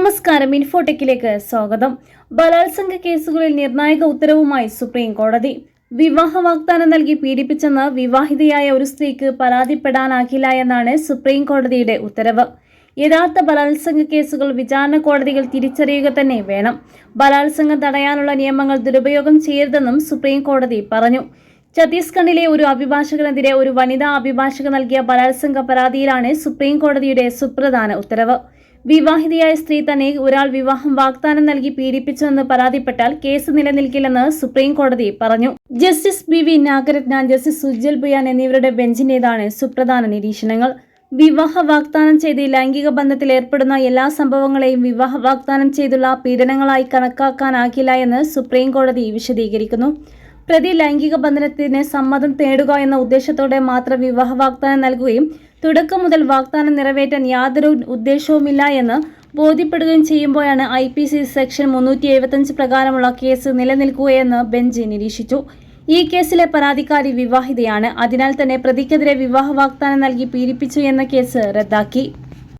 നമസ്കാരം ഇൻഫോടെക്കിലേക്ക് സ്വാഗതം. ബലാത്സംഗ കേസുകളിൽ നിർണായക ഉത്തരവുമായി സുപ്രീം കോടതി വിവാഹ വാഗ്ദാനം നൽകി പീഡിപ്പിച്ചെന്ന് വിവാഹിതയായ ഒരു സ്ത്രീക്ക് പരാതിപ്പെടാനാകില്ല എന്നാണ് സുപ്രീം കോടതിയുടെ ഉത്തരവ്. യഥാർത്ഥ ബലാത്സംഗ കേസുകൾ വിചാരണ കോടതികൾ തിരിച്ചറിയുക തന്നെ വേണം. ബലാത്സംഗം തടയാനുള്ള നിയമങ്ങൾ ദുരുപയോഗം ചെയ്യരുതെന്നും സുപ്രീം കോടതി പറഞ്ഞു. ഛത്തീസ്ഗഡിലെ ഒരു അഭിഭാഷകനെതിരെ ഒരു വനിതാ അഭിഭാഷക നൽകിയ ബലാത്സംഗ പരാതിയിലാണ് സുപ്രീം കോടതിയുടെ സുപ്രധാന ഉത്തരവ്. വിവാഹിതയായ സ്ത്രീ തന്നെ ഒരാൾ വിവാഹം വാഗ്ദാനം നൽകി പീഡിപ്പിച്ചുവെന്ന് പരാതിപ്പെട്ടാൽ കേസ് നിലനിൽക്കില്ലെന്ന് സുപ്രീം കോടതി പറഞ്ഞു. Justice B V Nagarathna justice Sujal Bhuyan എന്നിവരുടെ ബെഞ്ചിന്റേതാണ് സുപ്രധാന നിരീക്ഷണങ്ങൾ. വിവാഹ വാഗ്ദാനം ചെയ്ത് ലൈംഗിക ബന്ധത്തിൽ ഏർപ്പെടുന്ന എല്ലാ സംഭവങ്ങളെയും വിവാഹ വാഗ്ദാനം ചെയ്തുള്ള പീഡനങ്ങളായി കണക്കാക്കാനാകില്ല എന്ന് സുപ്രീം കോടതി വിശദീകരിക്കുന്നു. പ്രതി ലൈംഗിക ബന്ധനത്തിന് സമ്മതം തേടുക എന്ന ഉദ്ദേശത്തോടെ മാത്രം വിവാഹ വാഗ്ദാനം നൽകുകയും തുടക്കം മുതൽ വാഗ്ദാനം നിറവേറ്റാൻ യാതൊരു ഉദ്ദേശവുമില്ല എന്ന് ബോധ്യപ്പെടുകയും ചെയ്യുമ്പോഴാണ് ഐ പി സി സെക്ഷൻ മുന്നൂറ്റി എഴുപത്തഞ്ച് പ്രകാരമുള്ള കേസ് നിലനിൽക്കുകയെന്ന് ബെഞ്ച് നിരീക്ഷിച്ചു. ഈ കേസിലെ പരാതിക്കാരി വിവാഹിതയാണ്. അതിനാൽ തന്നെ പ്രതിക്കെതിരെ വിവാഹ വാഗ്ദാനം നൽകി പീഡിപ്പിച്ചു എന്ന കേസ് റദ്ദാക്കി.